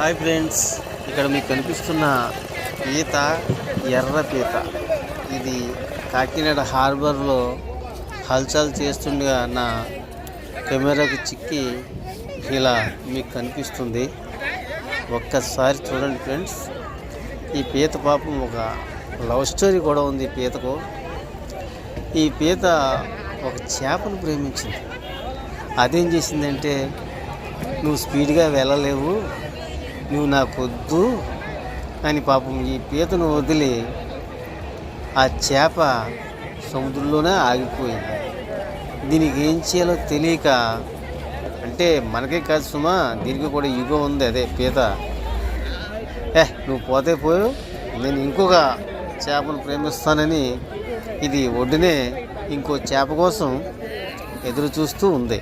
Hi friends ఇక్కడ మీకు కనిపిస్తున్న పీత ఎర్ర పీత. ఇది కాకినాడ హార్బర్లో హల్చల్ చేస్తుండగా నా కెమెరాకు చిక్కి ఇలా మీకు కనిపిస్తుంది. ఒక్కసారి చూడండి ఫ్రెండ్స్ ఈ పీత పాపం ఒక లవ్ స్టోరీ కూడా ఉంది ఈ పీతకు. ఈ పీత ఒక చేపను ప్రేమించింది. అదేం చేసిందంటే నువ్వు స్పీడ్గా వెళ్ళలేవు నువ్వు నాకొద్దు. అని పాపం ఈ పీతను వదిలి ఆ చేప సముద్రంలోనే ఆగిపోయింది. దీనికి ఏం చేయాలో తెలియక అంటే మనకే కాదు సుమా దీనికి కూడా యుగో ఉంది అదే పీత. ఏ నువ్వు పోతే పోయు నేను ఇంకొక చేపను ప్రేమిస్తానని ఇది ఒడ్డునే ఇంకో చేప కోసం ఎదురు చూస్తూ ఉంది.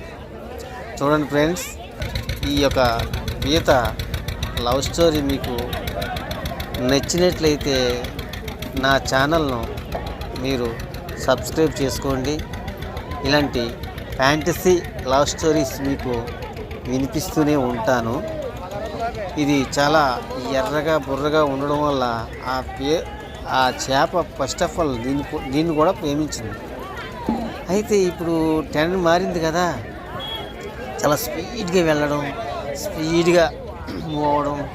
చూడండి ఫ్రెండ్స్ ఈ యొక్క పీత లవ్ స్టోరీ మీకు నచ్చినట్లయితే నా ఛానల్ను మీరు సబ్స్క్రైబ్ చేసుకోండి. ఇలాంటి ఫ్యాంటసీ లవ్ స్టోరీస్ మీకు వినిపిస్తూనే ఉంటాను. ఇది చాలా ఎర్రగా బుర్రగా ఉండడం వల్ల ఆ పే ఆ చేప ఫస్ట్ ఆఫ్ ఆల్ దీన్ని దీన్ని కూడా ప్రేమించింది. అయితే ఇప్పుడు టెన్ మారింది కదా. చాలా స్పీడ్గా వెళ్ళడం స్పీడ్గా మూవ్ అవ్వడం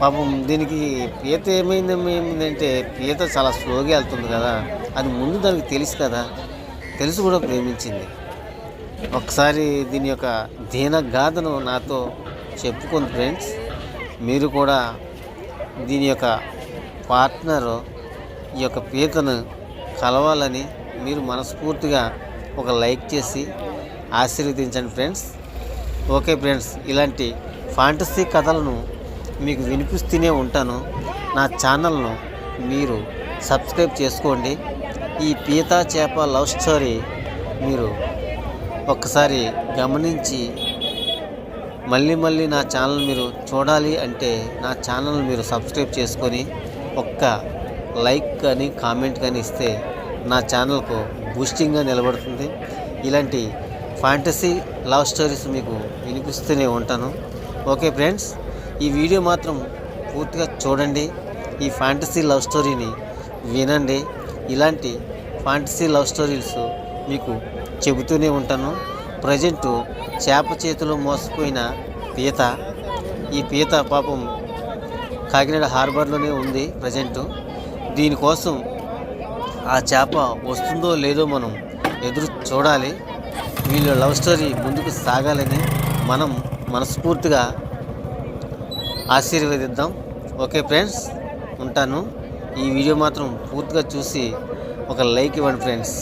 పాపం దీనికి పీత ఏమైంది ఏమైందంటే పీత చాలా స్లోగా వెళ్తుంది కదా. అది ముందు దానికి తెలుసు కదా. తెలిసి కూడా ప్రేమించింది. ఒకసారి దీని యొక్క దీన గాథను నాతో చెప్పుకుంది ఫ్రెండ్స్. మీరు కూడా దీని యొక్క పార్ట్నర్ ఈ యొక్క పీతను కలవాలని మీరు మనస్ఫూర్తిగా ఒక లైక్ చేసి ఆశీర్వదించండి ఫ్రెండ్స్. ఓకే ఫ్రెండ్స్ ఇలాంటి ఫాంటసీ కథలను మీకు వినిపిస్తూనే ఉంటాను. నా ఛానల్ను మీరు సబ్స్క్రైబ్ చేసుకోండి. ఈ పీతా చేప లవ్ స్టోరీ మీరు ఒక్కసారి గమనించి మళ్ళీ మళ్ళీ నా ఛానల్ మీరు చూడాలి అంటే నా ఛానల్ మీరు సబ్స్క్రైబ్ చేసుకొని ఒక్క లైక్ కానీ కామెంట్ కానీ ఇస్తే నా ఛానల్కు బూస్టింగ్గా నిలబడుతుంది. ఇలాంటి ఫ్యాంటసీ లవ్ స్టోరీస్ మీకు వినిపిస్తూనే ఉంటాను. ఓకే ఫ్రెండ్స్ ఈ వీడియో మాత్రం పూర్తిగా చూడండి. ఈ ఫ్యాంటసీ లవ్ స్టోరీని వినండి. ఇలాంటి ఫ్యాంటసీ లవ్ స్టోరీస్ మీకు చెబుతూనే ఉంటాను. ప్రజెంట్ చేప చేతిలో మోసపోయిన పీత ఈ పీత పాపం కాకినాడ హార్బర్లోనే ఉంది ప్రజెంట్ దీనికోసం ఆ చేప వస్తుందో లేదో మనం ఎదురు చూడాలి. వీళ్ళ లవ్ స్టోరీ ముందుకు సాగాలని మనం మనస్ఫూర్తిగా ఆశీర్వదిద్దాం. ఓకే ఫ్రెండ్స్ ఉంటాను. ఈ వీడియో మాత్రం పూర్తిగా చూసి ఒక లైక్ ఇవ్వండి ఫ్రెండ్స్.